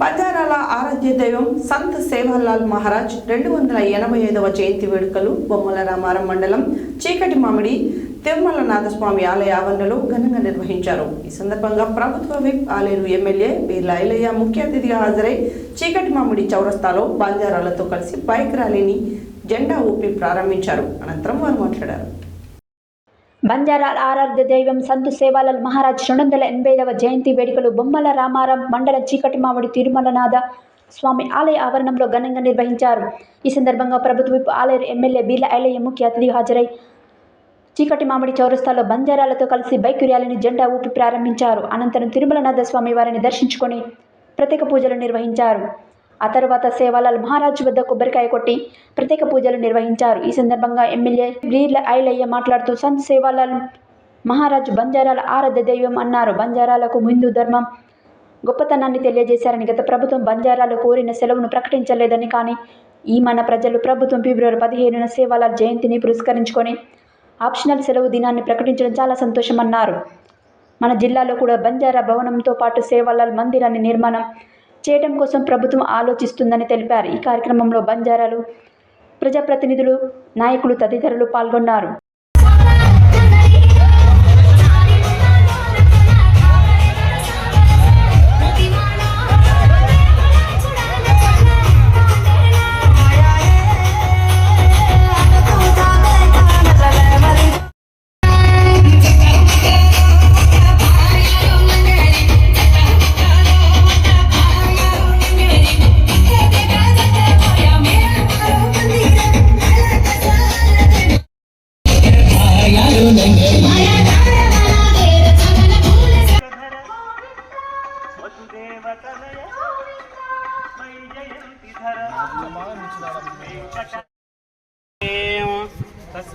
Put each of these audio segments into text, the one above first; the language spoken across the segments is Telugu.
బంజారాల ఆరాధ్య దైవం సంత్ సేవాలాల్ మహారాజ్ రెండు వందల ఎనభై ఐదవ జయంతి వేడుకలు బొమ్మల రామారం మండలం చీకటి మామిడి తిరుమల నాథస్వామి ఆలయ ఆవరణలో ఘనంగా నిర్వహించారు. ఈ సందర్భంగా ప్రభుత్వ విప్ ఆలేరు ఎమ్మెల్యే బీర్లా ఐలయ్య ముఖ్య అతిథిగా హాజరై చీకటి మామిడి చౌరస్తాలో బంజారాలతో కలిసి బైక్ ర్యాలీని జెండా ఊపి ప్రారంభించారు. అనంతరం వారు మాట్లాడారు. బంజారాల ఆరాధ్య దైవం సంతు సేవాలల్ మహారాజ్ రెండు వందల ఎనభై ఐదవ జయంతి వేడుకలు బొమ్మల రామారం మండల చీకటి మామిడి తిరుమలనాథ స్వామి ఆలయ ఆవరణంలో ఘనంగా నిర్వహించారు. ఈ సందర్భంగా ప్రభుత్వ విప్ ఆలయ ఎమ్మెల్యే బీర్ల ఐలయ్య ముఖ్య అతిథి హాజరై చీకటి మామిడి చౌరస్తాలో బంజారాలతో కలిసి బైక్ ర్యాలీని జెండా ఊపి ప్రారంభించారు. అనంతరం తిరుమలనాథ స్వామి వారిని దర్శించుకొని ప్రత్యేక పూజలు నిర్వహించారు. ఆ తర్వాత సేవాలాల్ మహారాజు వద్ద కొబ్బరికాయ కొట్టి ప్రత్యేక పూజలు నిర్వహించారు. ఈ సందర్భంగా ఎమ్మెల్యే వీర్ల ఐలయ్య మాట్లాడుతూ సంత్ సేవాలాల్ మహారాజు బంజారాల ఆరాధ్య దైవం అన్నారు. బంజారాలకు హిందూ ధర్మం గొప్పతనాన్ని తెలియజేశారని గత ప్రభుత్వం బంజారాలు కోరిన సెలవును ప్రకటించలేదని కానీ ఈ మన ప్రజలు ప్రభుత్వం ఫిబ్రవరి పదిహేనున సేవాలాల్ జయంతిని పురస్కరించుకొని ఆప్షనల్ సెలవు దినాన్ని ప్రకటించడం చాలా సంతోషమన్నారు. మన జిల్లాలో కూడా బంజారా భవనంతో పాటు సేవాలాల్ మందిరాన్ని నిర్మాణం చేయడం కోసం ప్రభుత్వం ఆలోచిస్తుందని తెలిపారు. ఈ కార్యక్రమంలో బంజారాలు ప్రజాప్రతినిధులు నాయకులు తదితరులు పాల్గొన్నారు.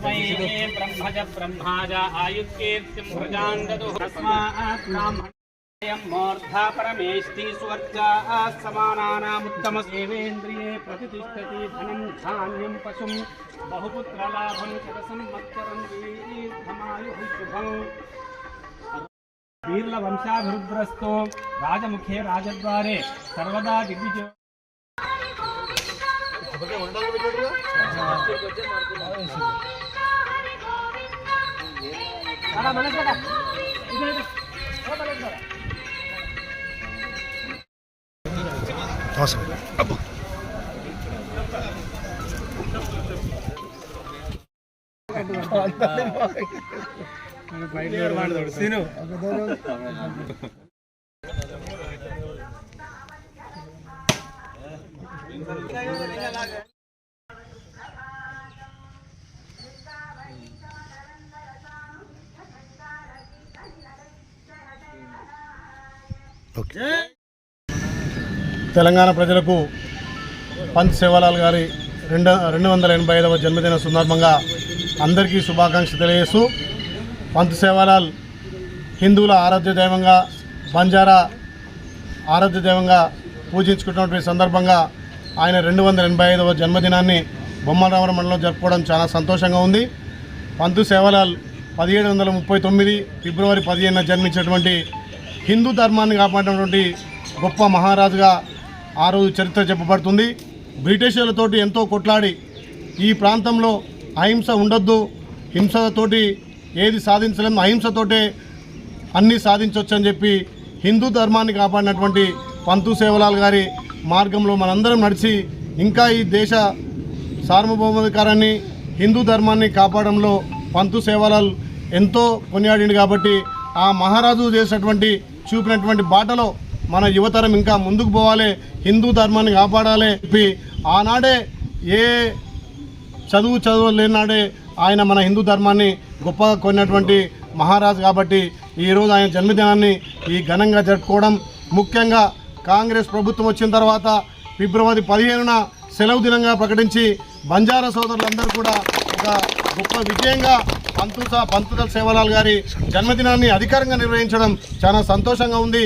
तस्मै ब्रह्मज ब्रह्माज आयुर्कीर्तिं प्रजां ददुः तस्मात् ब्राह्मणयं मूर्धा परमेष्टि स्वर्गाः समानानामुत्तम सेवेन्द्रिये प्रतिष्ठति धनं धान्यं पशुं बहुपुत्रलाभं शतसंवत्सरं दीर्घमायुः शुभम् वीर्लवंशाभिरुद्रस्तो राजमुखे राजद्वारे सर्वदा दिग्विजय அப்போ సీను తెలంగాణ ప్రజలకు పంత్ సేవాలాల్ గారి రెండు రెండు వందల ఎనభై ఐదవ జన్మదిన సందర్భంగా అందరికీ శుభాకాంక్షలు తెలియజేస్తూ పంత్ సేవాలాల్ హిందువుల ఆరాధ్య దైవంగా బంజారా ఆరాధ్య దైవంగా పూజించుకున్నటువంటి సందర్భంగా ఆయన రెండు వందల ఎనభై ఐదవ జన్మదినాన్ని బొమ్మరామర మండలం జరుపుకోవడం చాలా సంతోషంగా ఉంది. పంతు సేవలాల్ పదిహేడు వందల ముప్పై తొమ్మిది ఫిబ్రవరి పదిహేనున జన్మించినటువంటి హిందూ ధర్మాన్ని కాపాడినటువంటి గొప్ప మహారాజుగా ఆ రోజు చరిత్ర చెప్పబడుతుంది. బ్రిటిషర్లతోటి ఎంతో కొట్లాడి ఈ ప్రాంతంలో అహింస ఉండొద్దు. హింసతోటి ఏది సాధించలేము అహింసతోటే అన్నీ సాధించవచ్చు అని చెప్పి హిందూ ధర్మాన్ని కాపాడినటువంటి పంతు సేవలాల్ గారి మార్గంలో మనందరం నడిచి ఇంకా ఈ దేశ సార్వభౌమాధికారాన్ని హిందూ ధర్మాన్ని కాపాడంలో పంతు సేవలాల్ ఎంతో కొనియాడింది కాబట్టి ఆ మహారాజు చేసినటువంటి చూపినటువంటి బాటలో మన యువతరం ఇంకా ముందుకు పోవాలి హిందూ ధర్మాన్ని కాపాడాలి చెప్పి ఆనాడే ఏ చదువు చదువు లేనాడే ఆయన మన హిందూ ధర్మాన్ని గొప్పగా కొన్నటువంటి మహారాజు కాబట్టి ఈరోజు ఆయన జన్మదినాన్ని ఈ ఘనంగా జరుపుకోవడం ముఖ్యంగా కాంగ్రెస్ ప్రభుత్వం వచ్చిన తర్వాత ఫిబ్రవరి పదిహేనున సెలవు దినంగా ప్రకటించి బంజారా సోదరులందరూ కూడా ఒక గొప్ప విజయంగా పంతు పంతుల సేవలాల్ గారి జన్మదినాన్ని అధికారంగా నిర్వహించడం చాలా సంతోషంగా ఉంది.